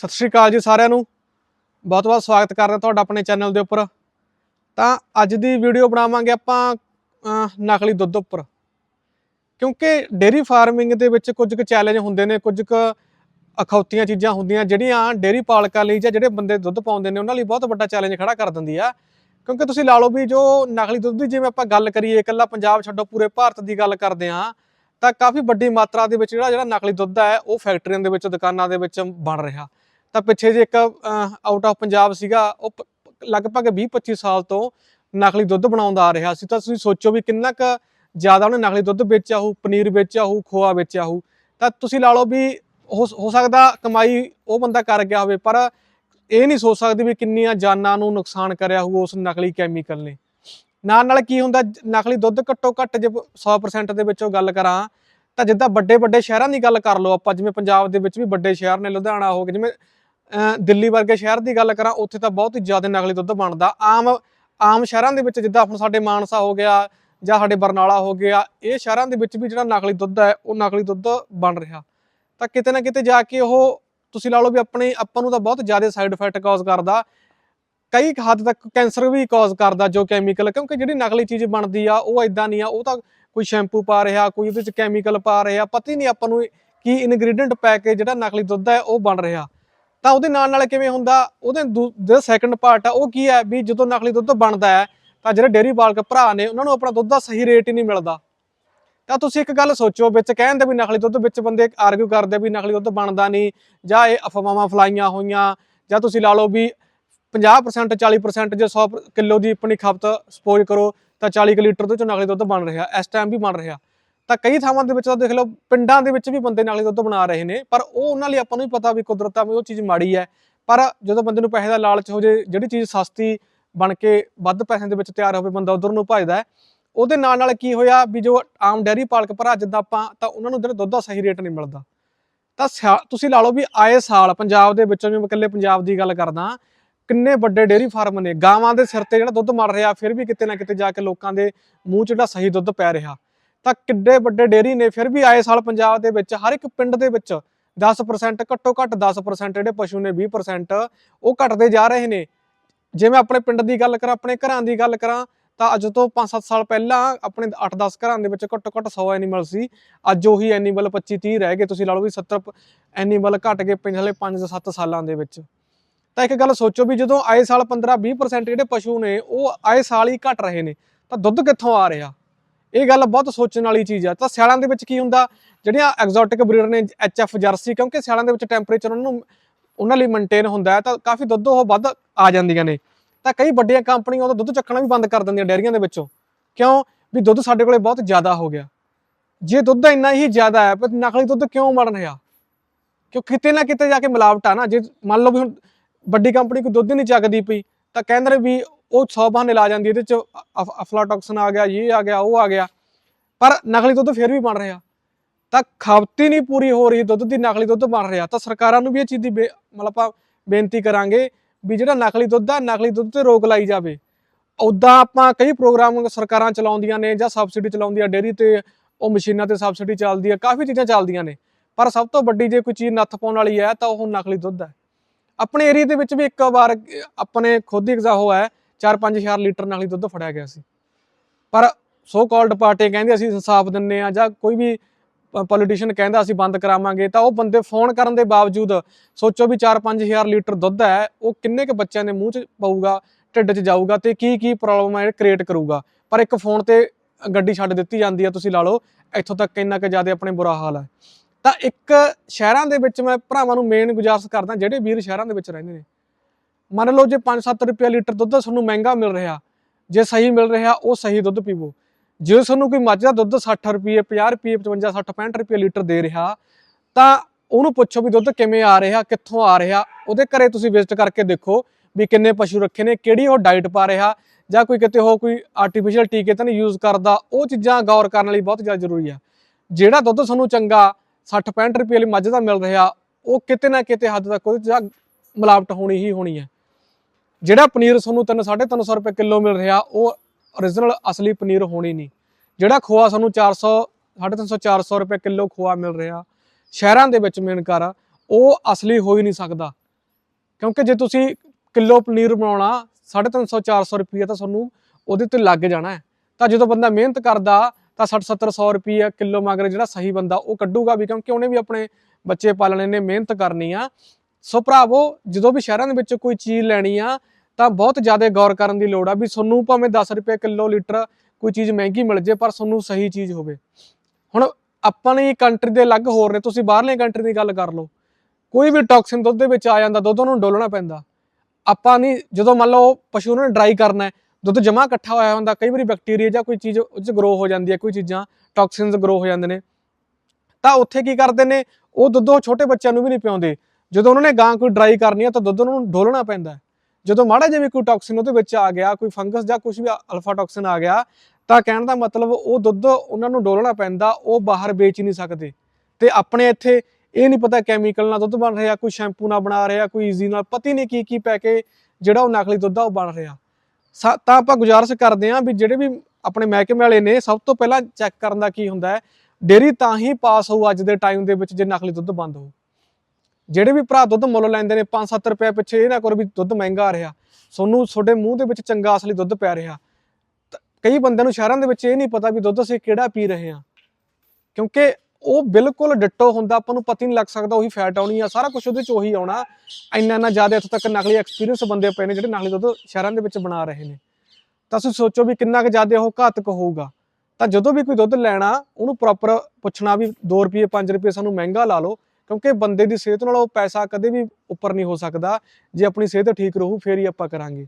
ਸਤਿ ਸ਼੍ਰੀ ਅਕਾਲ ਜੀ ਸਾਰਿਆਂ ਨੂੰ। ਬਹੁਤ ਬਹੁਤ ਸਵਾਗਤ ਕਰਦੇ ਹਾਂ ਤੁਹਾਡਾ ਆਪਣੇ ਚੈਨਲ ਦੇ ਉੱਪਰ। ਤਾਂ ਅੱਜ ਦੀ ਵੀਡੀਓ ਬਣਾਵਾਂਗੇ ਆਪਾਂ ਨਕਲੀ ਦੁੱਧ ਉੱਪਰ। ਕਿਉਂਕਿ ਡੇਰੀ ਫਾਰਮਿੰਗ ਦੇ ਵਿੱਚ ਕੁਝ ਕੁ ਚੈਲੰਜ ਹੁੰਦੇ ਨੇ, ਕੁਝ ਕੁ ਅਖੌਤੀਆਂ ਚੀਜ਼ਾਂ ਹੁੰਦੀਆਂ, ਜਿਹੜੀਆਂ ਡੇਰੀ ਪਾਲਕਾਂ ਲਈ ਜਾਂ ਜਿਹੜੇ ਬੰਦੇ ਦੁੱਧ ਪਾਉਂਦੇ ਨੇ, ਉਹਨਾਂ ਲਈ ਬਹੁਤ ਵੱਡਾ ਚੈਲੰਜ ਖੜਾ ਕਰ ਦਿੰਦੀ ਆ। ਕਿਉਂਕਿ ਤੁਸੀਂ ਲਾ ਲਓ ਵੀ ਜੋ ਨਕਲੀ ਦੁੱਧ ਦੀ ਜਿਵੇਂ ਆਪਾਂ ਗੱਲ ਕਰੀਏ, ਇਕੱਲਾ ਪੰਜਾਬ ਛੱਡੋ, ਪੂਰੇ ਭਾਰਤ ਦੀ ਗੱਲ ਕਰਦੇ ਹਾਂ, ਤਾਂ ਕਾਫੀ ਵੱਡੀ ਮਾਤਰਾ ਦੇ ਵਿੱਚ ਜਿਹੜਾ ਜਿਹੜਾ ਨਕਲੀ ਦੁੱਧ ਹੈ, ਉਹ ਫੈਕਟਰੀਆਂ ਦੇ ਵਿੱਚ, ਦੁਕਾਨਾਂ ਦੇ ਵਿੱਚ ਬਣ ਰਿਹਾ। ਤਾਂ ਪਿੱਛੇ ਜੇ ਇੱਕ ਆਊਟ ਆਫ ਪੰਜਾਬ ਸੀਗਾ, ਉਹ ਲਗਭਗ 20-25 ਸਾਲ ਤੋਂ ਨਕਲੀ ਦੁੱਧ ਬਣਾਉਂਦਾ ਆ ਰਿਹਾ ਸੀ। ਤਾਂ ਤੁਸੀਂ ਸੋਚੋ ਵੀ ਕਿੰਨਾ ਕੁ ਜ਼ਿਆਦਾ ਉਹਨੇ ਨਕਲੀ ਦੁੱਧ ਵੇਚਿਆ ਹੋਊ, ਪਨੀਰ ਵੇਚਿਆ ਹੋਊ, ਖੋਆ ਵੇਚਿਆ ਹੋਊ। ਤਾਂ ਤੁਸੀਂ ਲਾ ਲਓ ਵੀ ਹੋ ਸਕਦਾ ਕਮਾਈ ਉਹ ਬੰਦਾ ਕਰ ਗਿਆ ਹੋਵੇ, ਪਰ ਇਹ ਨਹੀਂ ਸੋਚ ਸਕਦੇ ਵੀ ਕਿੰਨੀਆਂ ਜਾਨਾਂ ਨੂੰ ਨੁਕਸਾਨ ਕਰਿਆ ਹੋਊ ਉਸ ਨਕਲੀ ਕੈਮੀਕਲ ਨੇ। ਨਾਲ ਨਾਲ ਕੀ ਹੁੰਦਾ ਨਕਲੀ ਦੁੱਧ ਘੱਟੋ ਘੱਟ ਜੇ 100% ਦੇ ਵਿੱਚੋਂ ਗੱਲ ਕਰਾਂ, ਤਾਂ ਜਿੱਦਾਂ ਵੱਡੇ ਵੱਡੇ ਸ਼ਹਿਰਾਂ ਦੀ ਗੱਲ ਕਰ ਲਓ ਆਪਾਂ, ਜਿਵੇਂ ਪੰਜਾਬ ਦੇ ਵਿੱਚ ਵੀ ਵੱਡੇ ਸ਼ਹਿਰ ਨੇ, ਲੁਧਿਆਣਾ ਹੋ ਗਿਆ, ਜਿਵੇਂ ਦਿੱਲੀ ਵਰਗੇ ਸ਼ਹਿਰ ਦੀ ਗੱਲ ਕਰਾਂ, ਉੱਥੇ ਤਾਂ ਬਹੁਤ ਹੀ ਜ਼ਿਆਦਾ ਨਕਲੀ ਦੁੱਧ ਬਣਦਾ। ਆਮ ਆਮ ਸ਼ਹਿਰਾਂ ਦੇ ਵਿੱਚ ਜਿੱਦਾਂ ਹੁਣ ਸਾਡੇ ਮਾਨਸਾ ਹੋ ਗਿਆ ਜਾਂ ਸਾਡੇ ਬਰਨਾਲਾ ਹੋ ਗਿਆ, ਇਹ ਸ਼ਹਿਰਾਂ ਦੇ ਵਿੱਚ ਵੀ ਜਿਹੜਾ ਨਕਲੀ ਦੁੱਧ ਹੈ, ਉਹ ਨਕਲੀ ਦੁੱਧ ਬਣ ਰਿਹਾ। ਤਾਂ ਕਿਤੇ ਨਾ ਕਿਤੇ ਜਾ ਕੇ ਉਹ, ਤੁਸੀਂ ਲਾ ਲਓ ਵੀ ਆਪਣੇ, ਆਪਾਂ ਨੂੰ ਤਾਂ ਬਹੁਤ ਜ਼ਿਆਦਾ ਸਾਈਡ ਇਫੈਕਟ ਕਾਜ਼ ਕਰਦਾ। ਕਈ ਹੱਦ ਤੱਕ ਕੈਂਸਰ ਵੀ ਕਾਜ਼ ਕਰਦਾ ਜੋ ਕੈਮੀਕਲ ਕਿਉਂਕਿ ਜਿਹੜੀ ਨਕਲੀ ਚੀਜ਼ ਬਣਦੀ ਆ, ਉਹ ਇਦਾਂ ਨਹੀਂ ਆ, ਉਹ ਤਾਂ ਕੋਈ ਸ਼ੈਂਪੂ ਪਾ ਰਿਹਾ, ਕੋਈ ਉਹਦੇ ਵਿੱਚ ਕੈਮੀਕਲ ਪਾ ਰਿਹਾ, ਪਤਾ ਹੀ ਨਹੀਂ ਆਪਾਂ ਨੂੰ ਕੀ ਇਨਗਰੀਡੀਐਂਟ ਪੈ ਕੇ ਜਿਹੜਾ ਨਕਲੀ ਦੁੱਧ ਹੈ, ਉਹ ਬਣ ਰਿਹਾ। ਤਾਂ ਉਹਦੇ ਨਾਲ ਨਾਲ ਕਿਵੇਂ ਹੁੰਦਾ? ਉਹਦੇ ਦੂ- ਜਿਹੜਾ ਸੈਕੰਡ ਪਾਰਟ ਆ, ਉਹ ਕੀ ਹੈ ਵੀ ਜਦੋਂ ਨਕਲੀ ਦੁੱਧ ਬਣਦਾ ਹੈ, ਤਾਂ ਜਿਹੜੇ ਡੇਅਰੀ ਪਾਲਕ ਭਰਾ ਨੇ, ਉਹਨਾਂ ਨੂੰ ਆਪਣਾ ਦੁੱਧ ਦਾ ਸਹੀ ਰੇਟ ਹੀ ਨਹੀਂ ਮਿਲਦਾ। ਤਾਂ ਤੁਸੀਂ ਇੱਕ ਗੱਲ ਸੋਚੋ, ਵਿੱਚ ਕਹਿੰਦੇ ਵੀ ਨਕਲੀ ਦੁੱਧ ਵਿੱਚ ਬੰਦੇ ਆਰਗੂ ਕਰਦੇ ਵੀ ਨਕਲੀ ਦੁੱਧ ਬਣਦਾ ਨਹੀਂ, ਜਾਂ ਇਹ ਅਫਵਾਹਾਂ ਫਲਾਈਆਂ ਹੋਈਆਂ, ਜਾਂ ਤੁਸੀਂ ਲਾ ਲਓ ਵੀ 50% 40% ਜੇ 100 ਕਿਲੋ ਦੀ ਆਪਣੀ ਖਪਤ ਸਪੋਜ਼ ਕਰੋ, ਤਾਂ 40 ਕੁ ਲੀਟਰ ਦੇ ਚੋਂ ਨਕਲੀ ਦੁੱਧ ਬਣ ਰਿਹਾ, ਇਸ ਟਾਈਮ ਵੀ ਬਣ ਰਿਹਾ। ਤਾਂ ਕਈ ਥਾਵਾਂ ਦੇ ਵਿੱਚ ਤਾਂ ਦੇਖ ਲਓ, ਪਿੰਡਾਂ ਦੇ ਵਿੱਚ ਵੀ ਬੰਦੇ ਨਕਲੀ ਦੁੱਧ ਬਣਾ ਰਹੇ ਨੇ, ਪਰ ਉਹ ਉਹਨਾਂ ਲਈ ਆਪਾਂ ਨੂੰ ਵੀ ਪਤਾ ਵੀ ਕੁਦਰਤਾਂ ਵੀ ਉਹ ਚੀਜ਼ ਮਾੜੀ ਹੈ। ਪਰ ਜਦੋਂ ਬੰਦੇ ਨੂੰ ਪੈਸੇ ਦਾ ਲਾਲਚ ਹੋ ਜੇ, ਜਿਹੜੀ ਚੀਜ਼ ਸਸਤੀ ਬਣ ਕੇ ਵੱਧ ਪੈਸਿਆਂ ਦੇ ਵਿੱਚ ਤਿਆਰ ਹੋਵੇ, ਬੰਦਾ ਉਧਰ ਨੂੰ ਭਜਦਾ ਉਹਦੇ ਨਾਲ ਨਾਲ ਕੀ ਹੋਇਆ ਵੀ ਜੋ ਆਮ ਡੈਰੀ ਪਾਲਕ ਭਰਾ ਜਿੱਦਾਂ ਆਪਾਂ, ਤਾਂ ਉਹਨਾਂ ਨੂੰ ਜਿਹੜਾ ਦੁੱਧ ਦਾ ਸਹੀ ਰੇਟ ਨਹੀਂ ਮਿਲਦਾ। ਤਾਂ ਸਿਆ- ਤੁਸੀਂ ਲਾ ਲਓ ਵੀ ਆਏ ਸਾਲ ਪੰਜਾਬ ਦੇ ਵਿੱਚੋਂ, ਜਿਵੇਂ ਮੈਂ ਇਕੱਲੇ ਪੰਜਾਬ ਦੀ ਗੱਲ ਕਰਦਾ, ਕਿੰਨੇ ਵੱਡੇ ਡੇਰੀ ਫਾਰਮ ਨੇ, ਗਾਵਾਂ ਦੇ ਸਿਰ ਤੇ ਜਿਹੜਾ ਦੁੱਧ ਮਰ ਰਿਹਾ, ਫਿਰ ਵੀ ਕਿਤੇ ਨਾ ਕਿਤੇ ਜਾ ਕੇ ਲੋਕਾਂ ਦੇ ਮੂੰਹ 'ਚ ਜਿਹੜਾ ਸਹੀ ਦੁੱਧ ਪੈ ਰਿਹਾ। ਤਾਂ ਕਿੱਡੇ ਵੱਡੇ ਡੇਰੀ ਨੇ, ਫਿਰ ਵੀ ਆਏ ਸਾਲ ਪੰਜਾਬ ਦੇ ਵਿੱਚ ਹਰ ਇੱਕ ਪਿੰਡ ਦੇ ਵਿੱਚ 10% ਘੱਟੋ ਘੱਟ 10% ਜਿਹੜੇ ਪਸ਼ੂ ਨੇ 20% ਉਹ ਘਟਦੇ ਜਾ ਰਹੇ ਨੇ। ਜੇ ਮੈਂ ਆਪਣੇ ਪਿੰਡ ਦੀ ਗੱਲ ਕਰਾਂ, ਆਪਣੇ ਘਰਾਂ ਦੀ ਗੱਲ ਕਰਾਂ, ਤਾਂ ਅੱਜ ਤੋਂ 5-7 ਸਾਲ ਪਹਿਲਾਂ ਆਪਣੇ 8-10 ਘਰਾਂ ਦੇ ਵਿੱਚ ਘੱਟੋ ਘੱਟ 100 ਐਨੀਮਲ ਸੀ। ਅੱਜ ਉਹੀ ਐਨੀਮਲ 25-30 ਰਹਿ ਗਏ, ਤੁਸੀਂ ਲਾ ਲਓ ਵੀ 70 ਐਨੀਮਲ ਘਟ ਗਏ ਪਿਛਲੇ 5-7 ਸਾਲਾਂ ਦੇ ਵਿੱਚ। ਤਾਂ ਇੱਕ ਗੱਲ ਸੋਚੋ ਵੀ ਜਦੋਂ ਆਏ ਸਾਲ 15-20% ਜਿਹੜੇ ਪਸ਼ੂ ਨੇ, ਉਹ ਆਏ ਸਾਲ ਹੀ ਘਟ ਰਹੇ ਨੇ, ਤਾਂ ਦੁੱਧ ਕਿੱਥੋਂ ਆ ਰਿਹਾ? ਇਹ ਗੱਲ ਬਹੁਤ ਸੋਚਣ ਵਾਲੀ ਚੀਜ਼ ਆ। ਤਾਂ ਸਿਆਲਾਂ ਦੇ ਵਿੱਚ ਕੀ ਹੁੰਦਾ? ਜਿਹੜੀਆਂ ਐਗਜ਼ੋਟਿਕ ਬਰੀਡਰ ਨੇ ਐਚਐਫ ਜਰਸੀ, ਕਿਉਂਕਿ ਸਿਆਲਾਂ ਦੇ ਵਿੱਚ ਟੈਂਪਰੇਚਰ ਉਹਨਾਂ ਨੂੰ ਉਹਨਾਂ ਲਈ ਮੇਨਟੇਨ ਹੁੰਦਾ ਹੈ, ਤਾਂ ਕਾਫੀ ਦੁੱਧ ਉਹ ਵੱਧ ਆ ਜਾਂਦੀਆਂ ਨੇ। ਤਾਂ ਕਈ ਵੱਡੀਆਂ ਕੰਪਨੀਆਂ ਉਹਦਾ ਦੁੱਧ ਚੱਕਣਾ ਵੀ ਬੰਦ ਕਰ ਦਿੰਦੀਆਂ ਡੈਰੀਆਂ ਦੇ ਵਿੱਚੋਂ। ਕਿਉਂ? ਵੀ ਦੁੱਧ ਸਾਡੇ ਕੋਲੇ ਬਹੁਤ ਜ਼ਿਆਦਾ ਹੋ ਗਿਆ। ਜੇ ਦੁੱਧ ਇੰਨਾ ਹੀ ਜ਼ਿਆਦਾ ਹੈ ਪਰ ਨਕਲੀ ਦੁੱਧ ਕਿਉਂ ਮਰਨ ਰਿਹਾ ਕਿਉਂ ਕਿਤੇ ਨਾ ਕਿਤੇ ਜਾ ਕੇ ਮਿਲਾਵਟ ਆ ਨਾ। ਜੇ ਮੰਨ ਲਓ ਵੀ ਹੁਣ ਵੱਡੀ ਕੰਪਨੀ ਕੋਈ ਦੁੱਧ ਨਹੀਂ ਚੱਕਦੀ ਪਈ, ਤਾਂ ਕਹਿੰਦੇ ਨੇ ਵੀ ਉਹ 100 ਬਹਾਨੇ ਲਾ ਜਾਂਦੀ ਇਹਦੇ ਚ ਅਫ- ਅਫਲਾਟੌਕਸਨ ਆ ਗਿਆ ਇਹ ਆ ਗਿਆ, ਉਹ ਆ ਗਿਆ। ਪਰ ਨਕਲੀ ਦੁੱਧ ਫਿਰ ਵੀ ਬਣ ਰਿਹਾ। ਤਾਂ ਖਪਤ ਨਹੀਂ ਪੂਰੀ ਹੋ ਰਹੀ, ਦੁੱਧ ਦੀ ਨਕਲੀ ਦੁੱਧ ਬਣ ਰਿਹਾ। ਤਾਂ ਸਰਕਾਰਾਂ ਨੂੰ ਵੀ ਇਹ ਚੀਜ਼ ਦੀ ਬੇ- ਮਤਲਬ ਆਪਾਂ ਬੇਨਤੀ ਕਰਾਂਗੇ ਵੀ ਜਿਹੜਾ ਨਕਲੀ ਦੁੱਧ ਆ, ਨਕਲੀ ਦੁੱਧ ਤੇ ਰੋਕ ਲਾਈ ਜਾਵੇ। ਉਦਾਂ ਆਪਾਂ ਕਈ ਪ੍ਰੋਗਰਾਮ ਸਰਕਾਰਾਂ ਚਲਾਉਂਦੀਆਂ ਨੇ ਜਾਂ ਸਬਸਿਡੀ ਚਲਾਉਂਦੀ ਚਲਾਉਂਦੀਆਂ ਡੇਰੀ ਤੇ ਉਹ ਮਸ਼ੀਨਾਂ ਤੇ ਸਬਸਿਡੀ ਚੱਲਦੀ ਹੈ ਕਾਫੀ ਚੀਜ਼ਾਂ ਚੱਲਦੀਆਂ ਨੇ। ਪਰ ਸਭ ਤੋਂ ਵੱਡੀ ਜੇ ਕੋਈ ਚੀਜ਼ ਨੱਥ ਪਾਉਣ ਵਾਲੀ ਹੈ, ਤਾਂ ਉਹ ਨਕਲੀ ਦੁੱਧ ਹੈ। ਆਪਣੇ ਏਰੀਆ ਦੇ ਵਿੱਚ ਵੀ ਇੱਕ ਵਾਰ ਆਪਣੇ ਖੁਦ ਹੀ ਐਗਜ਼ਾ ਹੋਇਆ 4-5 ਹਜ਼ਾਰ ਲੀਟਰ ਹੀ ਦੁੱਧ ਫੜਿਆ ਗਿਆ ਸੀ। ਪਰ ਸੋ ਕਾਲਡ ਪਾਰਟੀ ਕਹਿੰਦੇ ਅਸੀਂ ਇਨਸਾਫ ਦਿੰਨੇ ਆ ਜਾਂ ਕੋਈ ਵੀ ਪੋਲੀਟੀਸ਼ੀਅਨ ਕਹਿੰਦਾ ਅਸੀਂ ਬੰਦ ਕਰਾਵਾਂਗੇ, ਤਾਂ ਉਹ ਬੰਦੇ ਫੋਨ ਕਰਨ ਦੇ ਬਾਵਜੂਦ ਸੋਚੋ ਵੀ 4-5 ਹਜ਼ਾਰ ਲੀਟਰ ਦੁੱਧ ਹੈ, ਉਹ ਕਿੰਨੇ ਕੁ ਬੱਚਿਆਂ ਦੇ ਮੂੰਹ 'ਚ ਪਊਗਾ, ਢਿੱਡ 'ਚ ਜਾਊਗਾ ਤੇ ਕੀ ਕੀ ਪ੍ਰੋਬਲਮ ਹੈ ਕ੍ਰੀਏਟ ਕਰੂਗਾ। ਪਰ ਇੱਕ ਫੋਨ ਤੇ ਗੱਡੀ ਛੱਡ ਦਿੱਤੀ ਜਾਂਦੀ ਹੈ, ਤੁਸੀਂ ਲਾ ਲਓ, ਇੱਥੋਂ ਤੱਕ ਇੰਨਾ ਕੁ ਜ਼ਿਆਦਾ ਆਪਣੇ ਬੁਰਾ ਹਾਲ ਹੈ। ਤਾਂ ਇੱਕ ਸ਼ਹਿਰਾਂ ਦੇ ਵਿੱਚ ਮੈਂ ਭਰਾਵਾਂ ਨੂੰ ਮੇਨ ਗੁਜ਼ਾਰਸ ਕਰਦਾ, ਜਿਹੜੇ ਵੀਰ ਸ਼ਹਿਰਾਂ ਦੇ ਵਿੱਚ ਰਹਿੰਦੇ ਨੇ ਮੰਨ ਲਓ ਜੇ 5-7 ਰੁਪਏ ਲੀਟਰ ਦੁੱਧ ਤੁਹਾਨੂੰ ਮਹਿੰਗਾ ਮਿਲ ਰਿਹਾ, ਜੇ ਸਹੀ ਮਿਲ ਰਿਹਾ ਉਹ ਸਹੀ ਦੁੱਧ ਪੀਵੋ। ਜੇ ਤੁਹਾਨੂੰ ਕੋਈ ਮੱਝ ਦਾ ਦੁੱਧ 60 ਰੁਪਏ 50 ਰੁਪਏ 55 60 65 ਰੁਪਏ ਲੀਟਰ ਦੇ ਰਿਹਾ, ਤਾਂ ਉਹਨੂੰ ਪੁੱਛੋ ਵੀ ਦੁੱਧ ਕਿਵੇਂ ਆ ਰਿਹਾ, ਕਿੱਥੋਂ ਆ ਰਿਹਾ, ਉਹਦੇ ਘਰੇ ਤੁਸੀਂ ਵਿਜ਼ਿਟ ਕਰਕੇ ਦੇਖੋ ਵੀ ਕਿੰਨੇ ਪਸ਼ੂ ਰੱਖੇ ਨੇ, ਕਿਹੜੀ ਉਹ ਡਾਈਟ ਪਾ ਰਿਹਾ ਜਾਂ ਕੋਈ ਕਿਤੇ ਹੋ ਕੋਈ ਆਰਟੀਫੀਸ਼ੀਅਲ ਟੀਕੇ ਤਾਂ ਨਹੀਂ ਯੂਜ਼ ਕਰਦਾ, ਉਹ ਚੀਜ਼ਾਂ ਗੌਰ ਕਰਨ ਲਈ ਬਹੁਤ ਜ਼ਿਆਦਾ ਜ਼ਰੂਰੀ ਆ। ਜਿਹੜਾ ਦੁੱਧ ਤੁਹਾਨੂੰ ਚੰਗਾ 60 65 ਰੁਪਏ ਵਾਲੀ ਮੱਝ ਦਾ ਮਿਲ ਰਿਹਾ, ਉਹ ਕਿਤੇ ਨਾ ਕਿਤੇ ਹੱਦ ਤੱਕ ਉਹਦੇ 'ਚ ਮਿਲਾਵਟ ਹੋਣੀ ਹੀ ਹੋਣੀ ਹੈ ਜਿਹੜਾ ਪਨੀਰ ਤੁਹਾਨੂੰ 3 350 ਰੁਪਏ ਕਿਲੋ ਮਿਲ ਰਿਹਾ, ਉਹ origignal ਅਸਲੀ ਪਨੀਰ ਹੋਣੀ ਨਹੀਂ। ਜਿਹੜਾ ਖੋਆ ਸਾਨੂੰ 400 350 400 ਰੁਪਏ ਕਿਲੋ ਖੋਆ ਮਿਲ ਰਿਹਾ, ਸ਼ਹਿਰਾਂ ਦੇ ਵਿੱਚ ਮੇਨ ਕਰ ਉਹ ਅਸਲੀ ਹੋ ਹੀ ਨਹੀਂ ਸਕਦਾ। ਕਿਉਂਕਿ ਜੇ ਤੁਸੀਂ ਕਿਲੋ ਪਨੀਰ ਬਣਾਉਣਾ 350 400 ਰੁਪਏ ਤਾਂ ਤੁਹਾਨੂੰ ਉਹਦੇ ਤੇ ਲੱਗ ਜਾਣਾ ਹੈ। ਤਾਂ ਜਦੋਂ ਬੰਦਾ ਮਿਹਨਤ ਕਰਦਾ, ਤਾਂ 60 70 100 ਰੁਪਏ ਕਿਲੋ ਮਗਰ ਜਿਹੜਾ ਸਹੀ ਬੰਦਾ, ਉਹ ਕੱਢੂਗਾ ਵੀ, ਕਿਉਂਕਿ ਉਹਨੇ ਵੀ ਆਪਣੇ ਬੱਚੇ ਪਾਲਣੇ ਨੇ, ਮਿਹਨਤ ਕਰਨੀ ਆ। ਸੋ ਭਰਾਵੋ, ਜਦੋਂ ਵੀ ਸ਼ਹਿਰਾਂ ਦੇ ਵਿੱਚ ਕੋਈ ਚੀਜ਼ ਲੈਣੀ ਆ ਤਾਂ ਬਹੁਤ ਜ਼ਿਆਦਾ ਗੌਰ ਕਰਨ ਦੀ ਲੋੜ ਆ ਵੀ ਤੁਹਾਨੂੰ ਭਾਵੇਂ 10 ਰੁਪਏ ਕਿਲੋ ਲੀਟਰ ਕੋਈ ਚੀਜ਼ ਮਹਿੰਗੀ ਮਿਲ ਜੇ, ਪਰ ਤੁਹਾਨੂੰ ਸਹੀ ਚੀਜ਼ ਹੋਵੇ। ਹੁਣ ਆਪਾਂ ਆਪਣੀ ਕੰਟਰੀ ਦੇ ਅਲੱਗ ਹੋਰ ਨੇ, ਤੁਸੀਂ ਬਾਹਰਲੇ ਕੰਟਰੀ ਦੀ ਗੱਲ ਕਰ ਲਓ। ਕੋਈ ਵੀ ਟੌਕਸਿਨ ਦੁੱਧ ਦੇ ਵਿੱਚ ਆ ਜਾਂਦਾ, ਦੁੱਧ ਉਹਨੂੰ ਡੋਲਣਾ ਪੈਂਦਾ। ਆਪਾਂ ਨਹੀਂ, ਜਦੋਂ ਮੰਨ ਲਓ ਪਸ਼ੂ ਨੂੰ ਡਰਾਈ ਕਰਨਾ ਹੈ, ਦੁੱਧ ਜਮਾ ਇਕੱਠਾ ਹੋਇਆ ਹੁੰਦਾ, ਕਈ ਵਾਰੀ ਬੈਕਟੀਰੀਆ ਜਾਂ ਕੋਈ ਚੀਜ਼ ਉਹ 'ਚ ਗਰੋ ਹੋ ਜਾਂਦੀ ਹੈ, ਕੋਈ ਚੀਜ਼ਾਂ ਟੌਕਸਿਨਸ ਗਰੋ ਹੋ ਜਾਂਦੇ ਨੇ। ਤਾਂ ਉੱਥੇ ਕੀ ਕਰਦੇ ਨੇ, ਉਹ ਦੁੱਧ ਉਹ ਛੋਟੇ ਬੱਚਿਆਂ ਨੂੰ ਵੀ ਨਹੀਂ ਪਿਆਉਂਦੇ ਜਦੋਂ ਉਹਨਾਂ ਨੇ ਗਾਂ ਕੋਈ ਡਰਾਈ ਕਰਨੀ ਹੈ, ਤਾਂ ਦੁੱਧ ਨੂੰ ਡੋਲਣਾ ਪੈਂਦਾ ਜਦੋਂ ਮਾੜਾ ਜਿਹਾ ਵੀ ਕੋਈ ਟੌਕਸਿਨ ਉਹਦੇ ਵਿੱਚ ਆ ਗਿਆ, ਕੋਈ ਫੰਗਸ ਜਾਂ ਕੁਝ ਵੀ ਅਲਫਾ ਟੌਕਸਿਨ ਆ ਗਿਆ, ਤਾਂ ਕਹਿਣ ਦਾ ਮਤਲਬ ਉਹ ਦੁੱਧ ਉਹਨਾਂ ਨੂੰ ਡੋਲਣਾ ਪੈਂਦਾ, ਉਹ ਬਾਹਰ ਵੇਚ ਹੀ ਨਹੀਂ ਸਕਦੇ। ਤੇ ਆਪਣੇ ਇੱਥੇ ਇਹ ਨਹੀਂ ਪਤਾ ਕੈਮੀਕਲ ਨਾਲ ਦੁੱਧ ਬਣ ਰਿਹਾ, ਕੋਈ ਸ਼ੈਂਪੂ ਨਾਲ ਬਣਾ ਰਿਹਾ, ਕੋਈ ਈਜ਼ੀ ਨਾਲ ਪਤੀ ਨਹੀਂ ਕੀ ਕੀ ਪੈ ਕੇ ਜਿਹੜਾ ਉਹ ਨਕਲੀ ਦੁੱਧ ਆ ਉਹ ਬਣ ਰਿਹਾ। ਸਾ- ਤਾਂ ਆਪਾਂ ਗੁਜ਼ਾਰਿਸ਼ ਕਰਦੇ ਹਾਂ ਵੀ ਜਿਹੜੇ ਵੀ ਆਪਣੇ ਮਹਿਕਮੇ ਵਾਲੇ ਨੇ, ਸਭ ਤੋਂ ਪਹਿਲਾਂ ਚੈੱਕ ਕਰਨ ਦਾ ਕੀ ਹੁੰਦਾ ਹੈ ਡੇਰੀ ਤਾਂ ਹੀ ਪਾਸ ਹੋਊ ਅੱਜ ਦੇ ਟਾਈਮ ਦੇ ਵਿੱਚ ਜੇ ਨਕਲੀ ਦੁੱਧ ਬੰਦ ਹੋ ਜਿਹੜੇ ਵੀ ਭਰਾ ਦੁੱਧ ਮੁੱਲ ਲੈਂਦੇ ਨੇ 5-7 ਰੁਪਏ ਪਿੱਛੇ ਇਹ ਨਾ ਕਰੋ ਵੀ ਦੁੱਧ ਮਹਿੰਗਾ ਆ ਰਿਹਾ। ਤੁਹਾਨੂੰ ਤੁਹਾਡੇ ਮੂੰਹ ਦੇ ਵਿੱਚ ਚੰਗਾ ਅਸਲੀ ਦੁੱਧ ਪੈ ਰਿਹਾ। ਤਾਂ ਕਈ ਬੰਦਿਆਂ ਨੂੰ ਸ਼ਹਿਰਾਂ ਦੇ ਵਿੱਚ ਇਹ ਨਹੀਂ ਪਤਾ ਵੀ ਦੁੱਧ ਅਸੀਂ ਕਿਹੜਾ ਪੀ ਰਹੇ ਹਾਂ। ਕਿਉਂਕਿ ਉਹ ਬਿਲਕੁਲ ਡਿੱਟੋ ਹੁੰਦਾ, ਆਪਾਂ ਨੂੰ ਪਤਾ ਨਹੀਂ ਲੱਗ ਸਕਦਾ, ਉਹੀ ਫੈਟ ਆਉਣੀ ਆ, ਸਾਰਾ ਕੁਝ ਉਹਦੇ ਚ ਉਹੀ ਆਉਣਾ। ਇੰਨਾ ਇੰਨਾ ਜ਼ਿਆਦਾ ਇੱਥੋਂ ਤੱਕ ਨਕਲੀ ਐਕਸਪੀਰੀਅੰਸ ਬੰਦੇ ਪਏ ਨੇ, ਜਿਹੜੇ ਨਕਲੀ ਦੁੱਧ ਸ਼ਹਿਰਾਂ ਦੇ ਵਿੱਚ ਬਣਾ ਰਹੇ ਨੇ। ਤਾਂ ਤੁਸੀਂ ਸੋਚੋ ਵੀ ਕਿੰਨਾ ਕੁ ਜ਼ਿਆਦਾ ਉਹ ਘਾਤਕ ਹੋਊਗਾ। ਤਾਂ ਜਦੋਂ ਵੀ ਕੋਈ ਦੁੱਧ ਲੈਣਾ, ਉਹਨੂੰ ਪ੍ਰੋਪਰ ਪੁੱਛਣਾ ਵੀ 2 ਰੁਪਏ 5 ਰੁਪਏ ਸਾਨੂੰ ਮਹਿੰਗਾ ਲਾ ਲਓ। ਕਿਉਂਕਿ ਬੰਦੇ ਦੀ ਸਿਹਤ ਨਾਲ ਉਹ ਪੈਸਾ ਕਦੇ ਵੀ ਉੱਪਰ ਨਹੀਂ ਹੋ ਸਕਦਾ। ਜੇ ਆਪਣੀ ਸਿਹਤ ਠੀਕ ਰਹੂ, ਫੇਰ ਹੀ ਆਪਾਂ ਕਰਾਂਗੇ।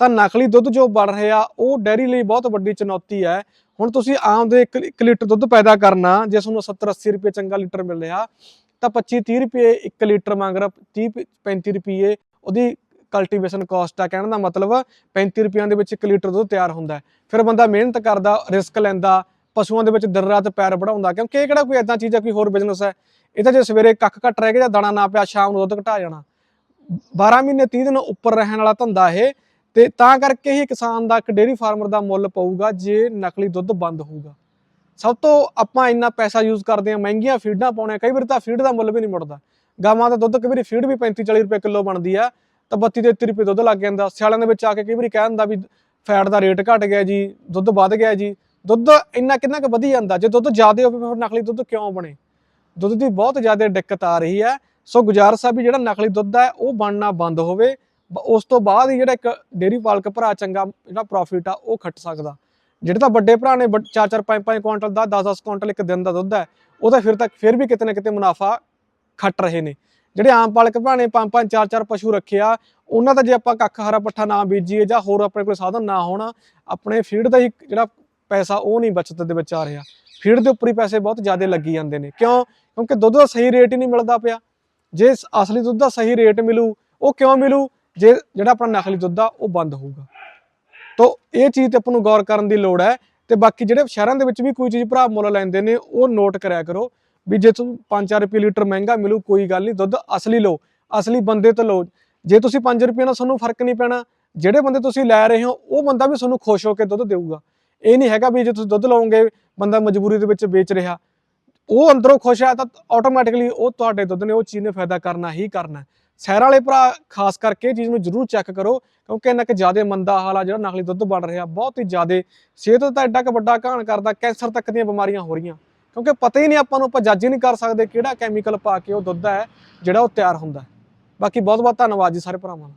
ਤਾਂ ਨਕਲੀ ਦੁੱਧ ਜੋ ਬਣ ਰਿਹਾ ਉਹ ਡੈਰੀ ਲਈ ਬਹੁਤ ਵੱਡੀ ਚੁਣੌਤੀ ਹੈ। ਹੁਣ ਤੁਸੀਂ ਆਮ ਦੇ 1 ਲੀਟਰ ਦੁੱਧ ਪੈਦਾ ਕਰਨਾ, ਜੇ ਤੁਹਾਨੂੰ 70 80 ਰੁਪਏ ਚੰਗਾ ਲੀਟਰ ਮਿਲ ਰਿਹਾ, ਤਾਂ 25 30 ਰੁਪਏ 1 ਲੀਟਰ ਮੰਗ ਰਿਹਾ 30 35 ਰੁਪਏ ਉਹਦੀ ਕਲਟੀਵੇਸ਼ਨ ਕਾਸਟ ਆ। ਕਹਿਣ ਦਾ ਮਤਲਬ 35 ਰੁਪਈਆਂ ਦੇ ਵਿੱਚ 1 ਲੀਟਰ ਦੁੱਧ ਤਿਆਰ ਹੁੰਦਾ ਫਿਰ ਬੰਦਾ ਮਿਹਨਤ ਕਰਦਾ ਰਿਸਕ ਲੈਂਦਾ, ਪਸ਼ੂਆਂ ਦੇ ਵਿੱਚ ਦਿਨ ਰਾਤ ਪੈਰ ਵੜਾਉਂਦਾ ਕਿਉਂਕਿ ਇਹ ਕਿਹੜਾ ਕੋਈ ਐਦਾਂ ਚੀਜ਼ ਹੈ, ਕੋਈ ਹੋਰ ਬਿਜ਼ਨਸ ਹੈ। ਇਹ ਤਾਂ ਜੇ ਸਵੇਰੇ ਕੱਖ ਘੱਟ ਰਹਿ ਗਿਆ ਜਾਂ ਦਾਣਾ ਨਾ ਪਿਆ, ਸ਼ਾਮ ਨੂੰ ਦੁੱਧ ਘਟਾ ਜਾਣਾ। 12 ਮਹੀਨੇ 30 ਦਿਨ ਉੱਪਰ ਰਹਿਣ ਵਾਲਾ ਧੰਦਾ ਇਹ, ਤੇ ਤਾਂ ਕਰਕੇ ਹੀ ਕਿਸਾਨ ਦਾ ਇੱਕ ਡੇਅਰੀ ਫਾਰਮਰ ਦਾ ਮੁੱਲ ਪਊਗਾ ਜੇ ਨਕਲੀ ਦੁੱਧ ਬੰਦ ਹੋਊਗਾ। ਸਭ ਤੋਂ ਆਪਾਂ ਇੰਨਾ ਪੈਸਾ ਯੂਜ਼ ਕਰਦੇ ਹਾਂ, ਮਹਿੰਗੀਆਂ ਫੀਡਾਂ ਪਾਉਣੇ ਕਈ ਵਾਰ ਤਾਂ ਫੀਡ ਦਾ ਮੁੱਲ ਵੀ ਨਹੀਂ ਮੁੜਦਾ। ਗਾਵਾਂ ਦਾ ਦੁੱਧ ਕਈ ਵਾਰੀ ਫੀਡ ਵੀ 35 40 ਰੁਪਏ ਕਿਲੋ ਬਣਦੀ ਆ, ਤਾਂ 32 33 ਰੁਪਏ ਦੁੱਧ ਲੱਗ ਜਾਂਦਾ। ਸਿਆਲਾਂ ਦੇ ਵਿੱਚ ਆ ਕੇ ਕਈ ਵਾਰੀ ਕਹਿ ਦਿੰਦਾ ਵੀ ਫੈਟ ਦਾ ਰੇਟ ਘਟ ਗਿਆ ਜੀ, ਦੁੱਧ ਵੱਧ ਗਿਆ ਜੀ। ਦੁੱਧ ਇੰਨਾ ਕਿੰਨਾ ਕੁ ਵਧੀ ਜਾਂਦਾ, ਜੇ ਦੁੱਧ ਜ਼ਿਆਦਾ ਹੋਵੇ ਫਿਰ ਨਕਲੀ ਦੁੱਧ ਕਿਉਂ ਬਣੇ? ਦੁੱਧ ਦੀ ਬਹੁਤ ਜ਼ਿਆਦਾ ਦਿੱਕਤ ਆ ਰਹੀ ਹੈ। ਸੋ ਗੁਜ਼ਾਰਿਸ਼ ਆ ਵੀ ਜਿਹੜਾ ਨਕਲੀ ਦੁੱਧ ਹੈ, ਉਹ ਬਣਨਾ ਬੰਦ ਹੋਵੇ। ਉਸ ਤੋਂ ਬਾਅਦ ਹੀ ਜਿਹੜਾ ਇੱਕ ਡੇਰੀ ਪਾਲਕ ਭਰਾ ਚੰਗਾ ਜਿਹੜਾ ਪ੍ਰੋਫਿਟ ਆ, ਉਹ ਖੱਟ ਸਕਦਾ। ਜਿਹੜੇ ਤਾਂ ਵੱਡੇ ਭਰਾ ਨੇ 4-4 5-5 ਕੁਇੰਟਲ ਦਾ 10-10 ਕੁਇੰਟਲ ਇੱਕ ਦਿਨ ਦਾ ਦੁੱਧ ਹੈ, ਉਹ ਤਾਂ ਫਿਰ ਤੱਕ ਫਿਰ ਵੀ ਕਿਤੇ ਨਾ ਕਿਤੇ ਮੁਨਾਫਾ ਖੱਟ ਰਹੇ ਨੇ। ਜਿਹੜੇ ਆਮ ਪਾਲਕ ਭਰਾ ਨੇ 5-5 4-4 ਪਸ਼ੂ ਰੱਖਿਆ, ਉਹਨਾਂ ਦਾ ਜੇ ਆਪਾਂ ਕੱਖ ਹਰਾ ਪੱਠਾ ਨਾ ਬੀਜੀਏ ਜਾਂ ਹੋਰ ਆਪਣੇ ਕੋਲ ਸਾਧਨ ਨਾ ਹੋਣਾ, ਆਪਣੇ ਫੀਡ ਦਾ ਹੀ ਜਿਹੜਾ ਪੈਸਾ ਉਹ ਨਹੀਂ ਬਚਤ ਦੇ ਵਿੱਚ ਆ ਰਿਹਾ। ਫੀਡ ਦੇ ਉੱਪਰ ਹੀ ਪੈਸੇ ਬਹੁਤ ਜ਼ਿਆਦਾ ਲੱਗੀ ਜਾਂਦੇ ਨੇ। ਕਿਉਂ? ਕਿਉਂਕਿ ਦੁੱਧ ਦਾ ਸਹੀ ਰੇਟ ਹੀ ਨਹੀਂ ਮਿਲਦਾ ਪਿਆ। ਜੇ ਅਸਲੀ ਦੁੱਧ ਦਾ ਸਹੀ ਰੇਟ ਮਿਲੂ, ਉਹ ਕਿਉਂ ਮਿਲੂ? ਜੇ ਜਿਹੜਾ ਆਪਣਾ ਨਕਲੀ ਦੁੱਧ ਆ, ਉਹ ਬੰਦ ਹੋਊਗਾ। ਤੋ ਇਹ ਚੀਜ਼ ਤੇ ਆਪਾਂ ਨੂੰ ਗੌਰ ਕਰਨ ਦੀ ਲੋੜ ਹੈ ਤੇ ਬਾਕੀ ਜਿਹੜੇ ਸ਼ਹਿਰਾਂ ਦੇ ਵਿੱਚ ਵੀ ਕੋਈ ਚੀਜ਼ ਭਰਾ ਮੁੱਲ ਲੈਂਦੇ ਨੇ, ਉਹ ਨੋਟ ਕਰਿਆ ਕਰੋ ਵੀ ਜੇ ਤੁਹਾਨੂੰ 5-4 ਰੁਪਏ ਲੀਟਰ ਮਹਿੰਗਾ ਮਿਲੂ, ਕੋਈ ਗੱਲ ਨਹੀਂ, ਦੁੱਧ ਅਸਲੀ ਲਓ। ਅਸਲੀ ਬੰਦੇ ਤੋਂ ਲਓ। ਜੇ ਤੁਸੀਂ 5 ਰੁਪਏ ਨਾਲ ਤੁਹਾਨੂੰ ਫ਼ਰਕ ਨਹੀਂ ਪੈਣਾ, ਜਿਹੜੇ ਬੰਦੇ ਤੁਸੀਂ ਲੈ ਰਹੇ ਹੋ, ਉਹ ਬੰਦਾ ਵੀ ਤੁਹਾਨੂੰ ਖੁਸ਼ ਹੋ ਕੇ ਦੁੱਧ ਦੇਊਗਾ। ਇਹ ਨਹੀਂ ਹੈਗਾ ਵੀ ਜੇ ਤੁਸੀਂ ਦੁੱਧ ਲਓਗੇ, ਬੰਦਾ ਮਜਬੂਰੀ ਦੇ ਵਿੱਚ ਵੇਚ ਰਿਹਾ। ਉਹ ਅੰਦਰੋਂ ਖੁਸ਼ ਹੈ ਤਾਂ ਆਟੋਮੈਟਿਕਲੀ ਉਹ ਤੁਹਾਡੇ ਦੁੱਧ ਨੇ ਉਹ ਚੀਜ਼ ਨੇ ਫਾਇਦਾ ਕਰਨਾ ਹੀ ਕਰਨਾ। ਹੈ। ਸ਼ਹਿਰ ਵਾਲੇ ਭਰਾ, ਖਾਸ ਕਰਕੇ ਇਹ ਚੀਜ਼ ਨੂੰ ਜ਼ਰੂਰ ਚੈੱਕ ਕਰੋ, ਕਿਉਂਕਿ ਇਹਨਾਂ ਕਿ ਜ਼ਿਆਦਾ ਮੰਦਾ ਹਾਲ ਆ ਜਿਹੜਾ ਨਕਲੀ ਦੁੱਧ ਬਣ ਰਿਹਾ, ਬਹੁਤ ਹੀ ਜ਼ਿਆਦਾ। ਸਿਹਤ ਤਾਂ ਐਡਾ ਕੁ ਵੱਡਾ ਘਾਣ ਕਰਦਾ, ਕੈਂਸਰ ਤੱਕ ਦੀਆਂ ਬਿਮਾਰੀਆਂ ਹੋ ਰਹੀਆਂ। ਕਿਉਂਕਿ ਪਤਾ ਹੀ ਨਹੀਂ ਆਪਾਂ ਨੂੰ, ਆਪਾਂ ਜੱਜ ਹੀ ਨਹੀਂ ਕਰ ਸਕਦੇ ਕਿਹੜਾ ਕੈਮੀਕਲ ਪਾ ਕੇ ਉਹ ਦੁੱਧ ਹੈ ਜਿਹੜਾ ਉਹ ਤਿਆਰ ਹੁੰਦਾ। ਬਾਕੀ ਬਹੁਤ ਬਹੁਤ ਧੰਨਵਾਦ ਜੀ ਸਾਰੇ ਭਰਾਵਾਂ ਦਾ।